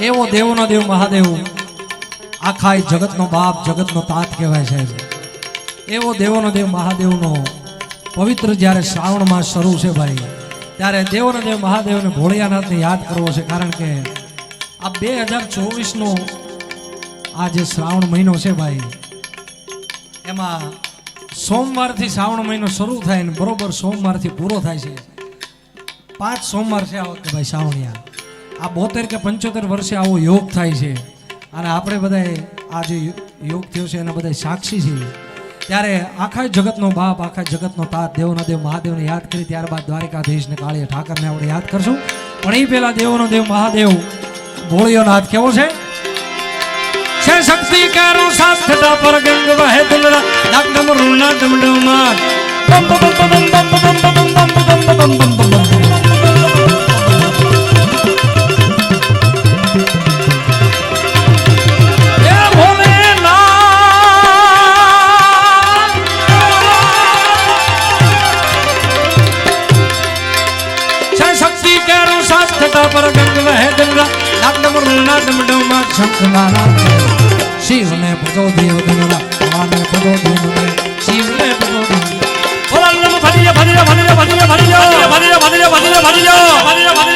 એવો દેવનો દેવ, મહાદેવ. આખા જગતનો બાપ જગતનો તાત કહેવાય સાહેબ. એવો દેવોનો દેવ, મહાદેવનો. પવિત્ર જ્યારે શ્રાવણ માસ શરૂ છે ભાઈ, ત્યારે દેવોનો દેવ, મહાદેવને ભોળિયાનાથને યાદ કરવો છે, કારણ કે આ બે હજાર ચોવીસનો આ જે શ્રાવણ મહિનો છે ભાઈ, એમાં સોમવારથી શ્રાવણ મહિનો શરૂ થાય ને બરોબર સોમવારથી પૂરો થાય છે. પાંચ સોમવાર છે આ વખતે ભાઈ, શ્રાવણિયા. આ બોતેર કે પંચોતેર વર્ષે આવો યોગ થાય છે. અને આપણે બધાએ આ જે યોગ થયો છે એના બધા સાક્ષી છીએ. ત્યારે આખા જગતનો બાપ, આખા જગતનો તાત, દેવનો દેવ, મહાદેવને યાદ કરી ત્યારબાદ દ્વારિકાધીશને કાળીએ ઠાકરને આપણે યાદ કરશું. પણ એ પહેલાં દેવનો દેવ, મહાદેવ ભોળિયો નાથ કેવો છે? છે શક્તિ કારો સાસ્થતા પર ગંગ વહે દુલરા ડમ રૂના ડમ ડમા બમ બમ બમ બમ બમ બમ બમ બમ બમ બમ બમ બમ ડમ રૂના ડમ ડમા શંખનારા શિવને ભજો દેવ ધનરા ભગવાનને ભજો દેવ શિવને ભજો દેવ બોલાલમ ભરી ભરીએ ભરી ભરીએ ભરી ભરીએ ભરી ભરીએ ભરી ભરીએ ભરી ભરીએ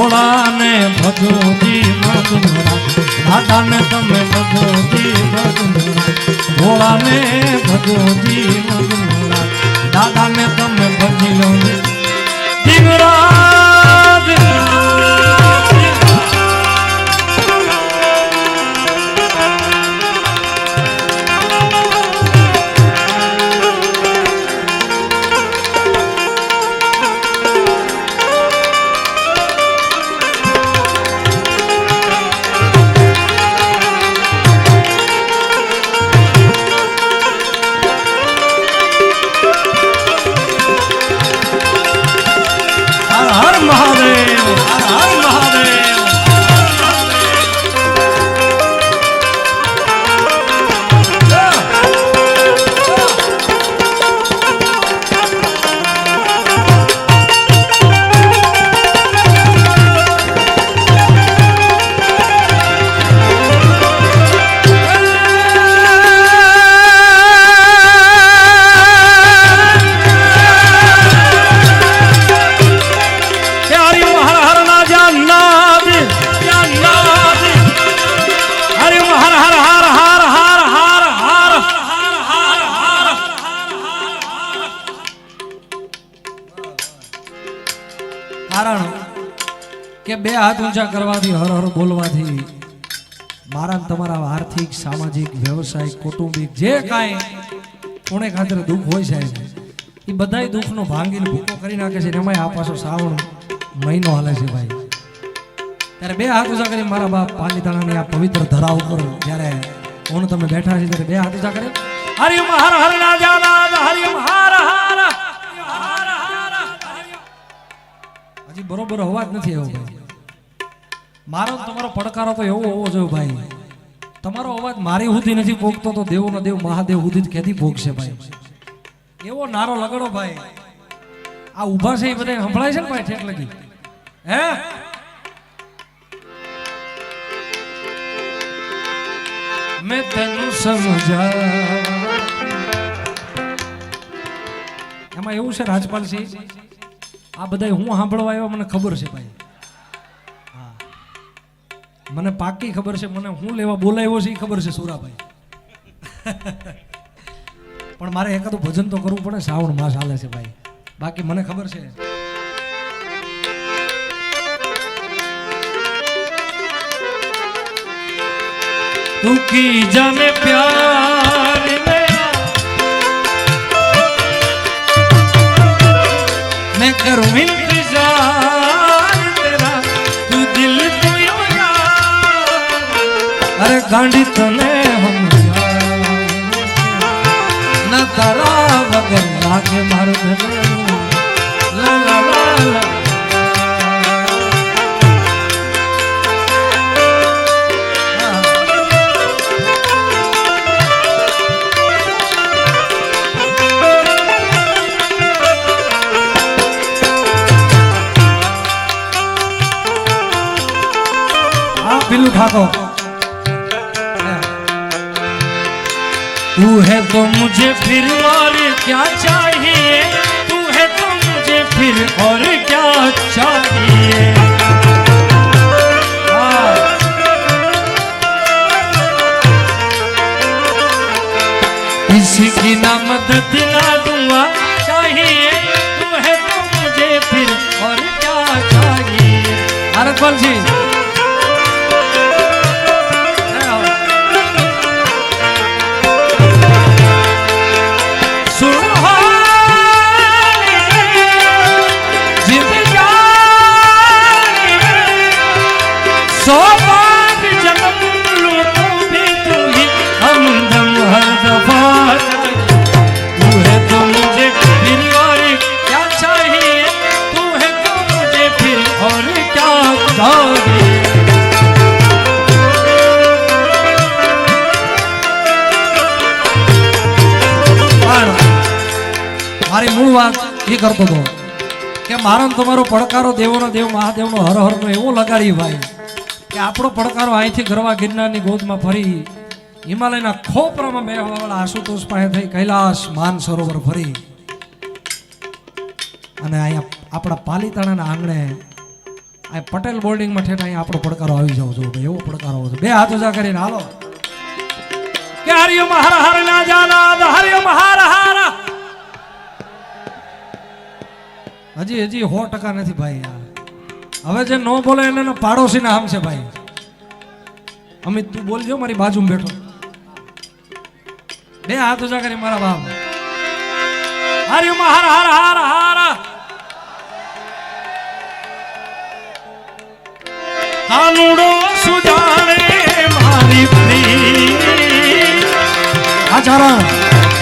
ભોળાને ભજોજી ભજોરા દાદાને તમે ભજોજી ભજોરા ભોળાને ભજોજી ભજોરા દાદાને તમે ભજી લો દીકરા હાથ ઊંચા કરવાથી હર હર બોલવાથી. મારા તમારા આર્થિક, સામાજિક, વ્યવસાયિક, કૌટુંબિક જે કાંઈ કોણે ખાતર દુઃખ હોય સાહેબ એ બધાય દુઃખનો ભાંગીને ભૂકો કરી નાખે છે એમાંય આ પાછો શ્રાવણ મહિનો હાલે છે ભાઈ. ત્યારે બે હાથ ઊંચા કરી મારા બાપ પાલીતાણાની આ પવિત્ર ધરા ઉપર જ્યારે કોણ તમે બેઠા છે ત્યારે બે હાથ ઊંચા કરે. હરિમ હર હર રાજા હરિમ હર હર હજી બરોબર અવાજ નથી એવો ભાઈ. મારો તમારો પડકારો તો એવો હોવો જોઈએ ભાઈ. તમારો અવાજ મારી સુધી નથી ભોગતો તો દેવોનો દેવ મહાદેવ સુધી જ ક્યાંથી ભોગશે ભાઈ. એવો નારો લગાડો ભાઈ. આ ઊભા છે એ બધા સંભળાય છે ને ભાઈ ઠેક લગી. હે? મેં તને સમજા એમાં એવું છે રાજપાલસિંહ આ બધા હું સાંભળવા આવ્યો મને ખબર છે ભાઈ. મને પાકી ખબર છે, મને હું લેવા બોલાવ્યો છે એ ખબર છે સુરાભાઈ. પણ મારે એકાદું ભજન તો કરવું પડે, શ્રાવણ માસ હાલે છે ભાઈ. બાકી મને ખબર છે. દુખી જાને પ્યાર મેં मैं अरे गांडी हम न तारा वगैर लागे मार ठाकुर। तू है तो मुझे फिर और क्या चाहिए? तू है तो मुझे फिर और क्या चाहिए? हाँ। किसी की ना मदद ना दूँगा चाहिए। तू है तो मुझे फिर और क्या चाहिए? अरकबल जी। મારી મૂળ વાત એ કરતો હતો કે મારો તમારો પડકારો દેવોનો દેવ, મહાદેવનો હર હરનો એવો લગાડી ભાઈ કે આપણો પડકારો અહીંથી ગરવા ગિરનારની ગોદમાં ફરી હિમાલયના ખોપરામાં બેહવાવાળા આશુતોષ પાસે થઈ કૈલાસ માન સરોવર ફરી. અને અહીંયા આપણા પાલીતાણાના આંગણે આ પટેલ બોર્ડિંગમાં ઠેઠ અહીંયા આપણો પડકારો આવી જાવ છો. એવો પડકારો આવશે બે હાથ ઉજા કરીને હાલો. કે હરિયો હર હર ના જાના હજી હજી સો ટકા નથી ભાઈ. હવે જે ન બોલે એને એનો પાડોશી નામ છે ભાઈ. અમિત, તું બોલજો મારી બાજુમાં બેઠો. બે હાથ ઉજા કરી, મારા બાપ. હરિયો હર હર હર હર. કાનુડો સુજાણે મારી પ્રી આ ચારણ